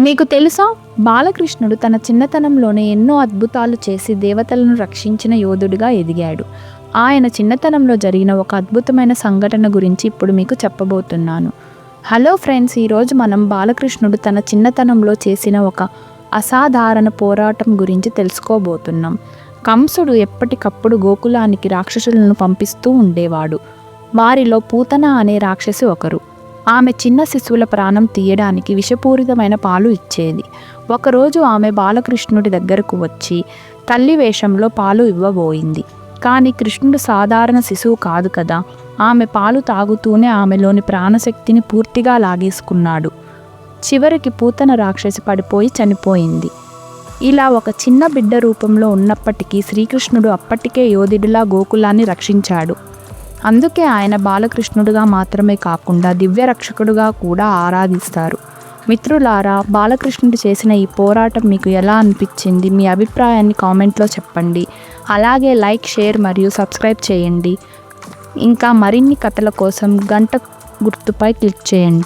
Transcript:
మీకు తెలుసా? బాలకృష్ణుడు తన చిన్నతనంలోనే ఎన్నో అద్భుతాలు చేసి దేవతలను రక్షించిన యోధుడిగా ఎదిగాడు. ఆయన చిన్నతనంలో జరిగిన ఒక అద్భుతమైన సంఘటన గురించి ఇప్పుడు మీకు చెప్పబోతున్నాను. హలో ఫ్రెండ్స్ ఈరోజు మనం బాలకృష్ణుడు తన చిన్నతనంలో చేసిన ఒక అసాధారణ పోరాటం గురించి తెలుసుకోబోతున్నాం. కంసుడు ఎప్పటికప్పుడు గోకులానికి రాక్షసులను పంపిస్తూ ఉండేవాడు. వారిలో పూతన అనే రాక్షసి ఒకరు. ఆమె చిన్న శిశువుల ప్రాణం తీయడానికి విషపూరితమైన పాలు ఇచ్చేది. ఒకరోజు ఆమె బాలకృష్ణుడి దగ్గరకు వచ్చి తల్లి వేషంలో పాలు ఇవ్వబోయింది. కానీ కృష్ణుడు సాధారణ శిశువు కాదు కదా ఆమె పాలు తాగుతూనే ఆమెలోని ప్రాణశక్తిని పూర్తిగా లాగేసుకున్నాడు. చివరికి పూతన రాక్షసి పడిపోయి చనిపోయింది. ఇలా ఒక చిన్న బిడ్డ రూపంలో ఉన్నప్పటికీ శ్రీకృష్ణుడు అప్పటికే యోధుడిలా గోకులాన్ని రక్షించాడు. అందుకే ఆయన బాలకృష్ణుడుగా మాత్రమే కాకుండా దివ్య రక్షకుడుగా కూడా ఆరాధిస్తారు. మిత్రులారా బాలకృష్ణుడు చేసిన ఈ పోరాటం మీకు ఎలా అనిపించింది? మీ అభిప్రాయాన్ని కామెంట్లో చెప్పండి. అలాగే లైక్ షేర్ మరియు సబ్స్క్రైబ్ చేయండి. ఇంకా మరిన్ని కథల కోసం గంట గుర్తుపై క్లిక్ చేయండి.